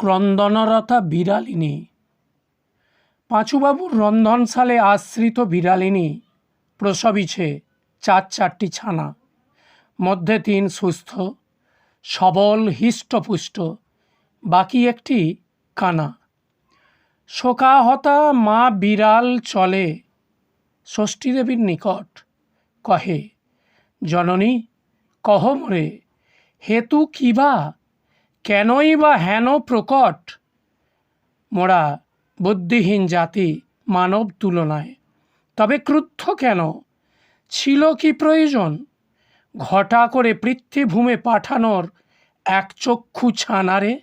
ক্রন্দনরতা বিড়ালিনী। পাঁচুবাবুর রন্ধনশালে আশ্রিত বিড়ালিনী প্রসবিছে চার চারটি ছানা। মধ্যে তিন সুস্থ, সবল, হৃষ্টপুষ্ট, বাকি একটি কানা। শোকাহতা মা বিড়াল চলে, ষষ্ঠীদেবীর নিকট কহে, জননী, কহ মোরে, হেতু কিবা কেনই বা হেন প্রকট? মোরা বুদ্ধিহীন জাতি মানব তুলনায়। তবে ক্রুদ্ধ কেন? ছিল কি প্রয়োজন? ঘটা করে পৃথ্বীভূমে পাঠানোর এক চক্ষু ছানারে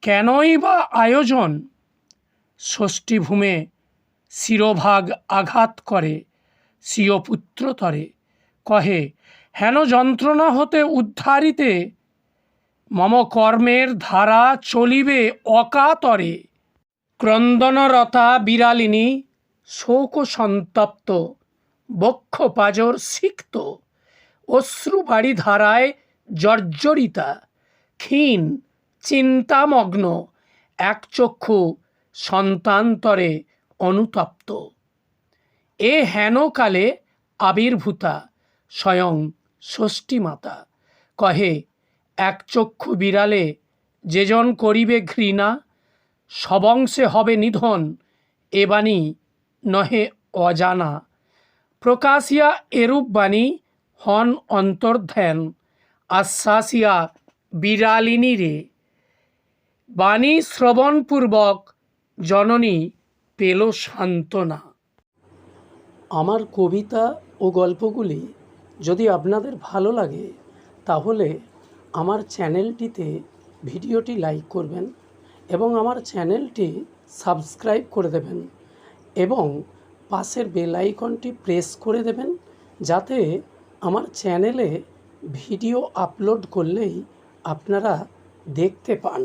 কেনই বা আয়োজন? ষষ্ঠীভূমে শিরোভাগ আঘাত করে স্বীয় পুত্রতরে কহে, হেন যন্ত্রণা হতে উদ্ধারিতে মম কর্মের ধারা চলিবে অকাতরে। ক্রন্দনরতা বিড়ালিনী শোক সন্তপ্ত বক্ষ পাজর সিক্ত অশ্রু বাড়ি ধারায় জর্জরিতা, ক্ষীণ, চিন্তামগ্ন এক চক্ষু সন্তান্তরে অনুতপ্ত। এ হেনকালে আবির্ভূতা, স্বয়ং ষষ্ঠী মাতা কহে এক চক্ষু বিড়ালে যেজন করিবে ঘৃণা, সবংশে হবে নিধন, এ বাণী নহে অজানা। প্রকাশিয়া এরূপ বাণী হন অন্তর্ধ্যান, আশ্বাসিয়া বিড়ালিনী রে। বাণী শ্রবণপূর্বক জননী পেল সান্ত্বনা। আমার কবিতা ও গল্পগুলি যদি আপনাদের ভালো লাগে, তাহলে আমার চ্যানেলটিতে ভিডিওটি লাইক করবেন এবং আমার চ্যানেলটি সাবস্ক্রাইব করে দেবেন এবং পাশের বেল আইকনটি প্রেস করে দেবেন যাতে আমার চ্যানেলে ভিডিও আপলোড করলেই আপনারা দেখতে পান।